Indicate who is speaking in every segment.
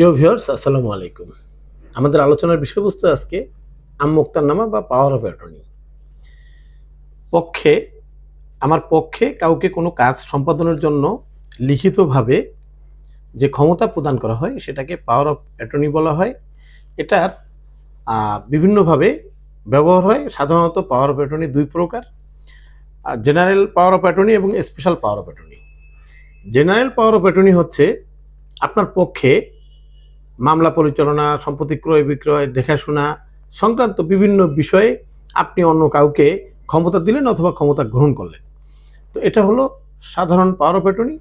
Speaker 1: প্রিয় ভিউয়ার্স, আসসালামু আলাইকুম। আমাদের আলোচনার বিষয়বস্তু আজকে নামা বা পাওয়ার অফ অ্যাটর্নি পক্ষে, আমার পক্ষে কাউকে কোনো কাজ সম্পাদনের জন্য লিখিতভাবে যে ক্ষমতা প্রদান করা হয়, সেটাকে পাওয়ার অফ অ্যাটর্নি বলা হয়। এটার বিভিন্নভাবে ব্যবহার হয়। সাধারণত পাওয়ার অফ অ্যাটর্নি দুই প্রকার। জেনারেল পাওয়ার অফ অ্যাটর্নি এবং special power of attorney general power of attorney হচ্ছে, আপনার পক্ষে মামলা পরিচালনা, সম্পত্তি ক্রয় বিক্রয়, দেখাশোনা সংক্রান্ত বিভিন্ন বিষয়ে আপনি অন্য কাউকে ক্ষমতা দিলেন অথবা ক্ষমতা গ্রহণ করলেন। তো এটা হলো সাধারণ পাওয়ার অফ অ্যাটর্নি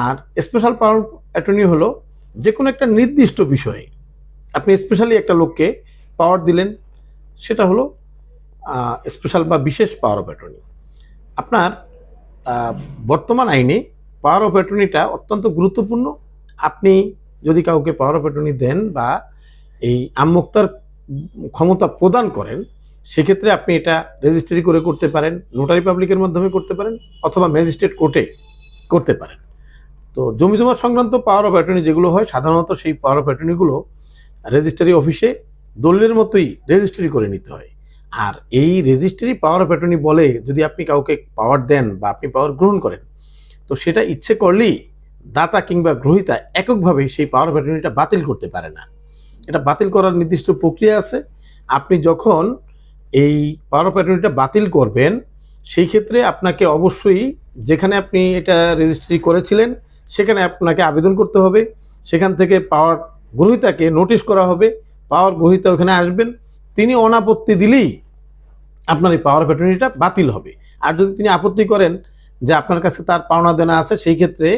Speaker 1: আর স্পেশাল পাওয়ার অফ অ্যাটর্নি হলো যে কোনো একটা নির্দিষ্ট বিষয়ে আপনি স্পেশালি একটা লোককে পাওয়ার দিলেন, সেটা হলো স্পেশাল বা বিশেষ পাওয়ার অফ অ্যাটর্নি আপনার বর্তমান আইনে পাওয়ার অফ অ্যাটর্নিটা অত্যন্ত গুরুত্বপূর্ণ। আপনি যদি কাউকে পাওয়ার অফ দেন বা এই আমমুক্তার ক্ষমতা প্রদান করেন, সেক্ষেত্রে আপনি এটা রেজিস্ট্রি করে করতে পারেন নোটারি পাবলিকের মাধ্যমে করতে পারেন, অথবা ম্যাজিস্ট্রেট কোর্টে করতে পারেন। তো জমি জমা সংক্রান্ত পাওয়ার অফ অ্যাটর্নি যেগুলো হয়, সাধারণত সেই পাওয়ার অফ অ্যাটর্নিগুলো রেজিস্ট্রি অফিসে দলিলের মতোই রেজিস্ট্রি করে নিতে হয়। আর এই রেজিস্ট্রি পাওয়ার অফ অ্যাটর্নি বলে যদি আপনি কাউকে পাওয়ার দেন বা আপনি পাওয়ার গ্রহণ করেন, তো সেটা ইচ্ছে করলেই দাতা কিংবা গ্রহিতা এককভাবে সেই পাওয়ার অফ অ্যাটর্নিটা বাতিল করতে পারে না। এটা বাতিল করার নির্দিষ্ট প্রক্রিয়া আছে। আপনি যখন এই পাওয়ার অফ অ্যাটর্নিটা বাতিল করবেন, সেই ক্ষেত্রে আপনাকে অবশ্যই যেখানে আপনি এটা রেজিস্ট্রি করেছিলেন, সেখানে আপনাকে আবেদন করতে হবে। সেখান থেকে পাওয়ার গ্রহিতাকে নোটিশ করা হবে। পাওয়ার গ্রহিতা ওখানে আসবেন। তিনি অনাপত্তি দিলেই আপনার এই পাওয়ার অ্যাটর্নিটা বাতিল হবে। আর যদি তিনি আপত্তি করেন যে আপনার কাছে তার পাওনা দেনা আছে, সেই ক্ষেত্রে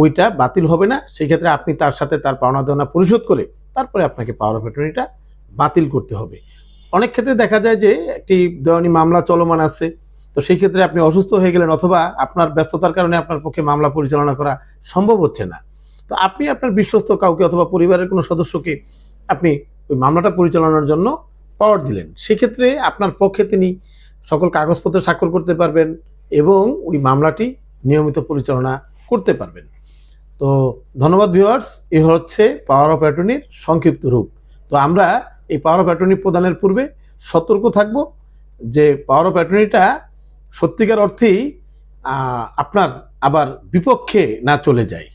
Speaker 1: ওইটা বাতিল হবে না। সেই ক্ষেত্রে আপনি তার সাথে তার পাওনা দেনা পরিশোধ করে তারপরে আপনাকে পাওয়ার অফ অ্যাটর্নিটা বাতিল করতে হবে। অনেক ক্ষেত্রে দেখা যায় যে একটি দেওয়ানি মামলা চলমান আছে। তো সেই ক্ষেত্রে আপনি অসুস্থ হয়ে গেলেন অথবা আপনার ব্যস্ততার কারণে আপনার পক্ষে মামলা পরিচালনা করা সম্ভব হচ্ছে না। তো আপনি আপনার বিশ্বস্ত কাউকে অথবা পরিবারের কোনো সদস্যকে আপনি ওই মামলাটা পরিচালনার জন্য পাওয়ার দিলেন। সেক্ষেত্রে আপনার পক্ষে তিনি সকল কাগজপত্র স্বাক্ষর করতে পারবেন এবং ওই মামলাটি নিয়মিত পরিচালনা করতে পারবেন। তো ধন্যবাদ ভিউয়ার্স এ হচ্ছে পাওয়ার অফ অ্যাটর্নির সংক্ষিপ্ত রূপ। তো আমরা এই পাওয়ার অফ অ্যাটর্নি প্রদানের পূর্বে সতর্ক থাকব যে পাওয়ার অফ অ্যাটর্নিটা সত্যিকার অর্থেই আপনার আবার বিপক্ষে না চলে যায়।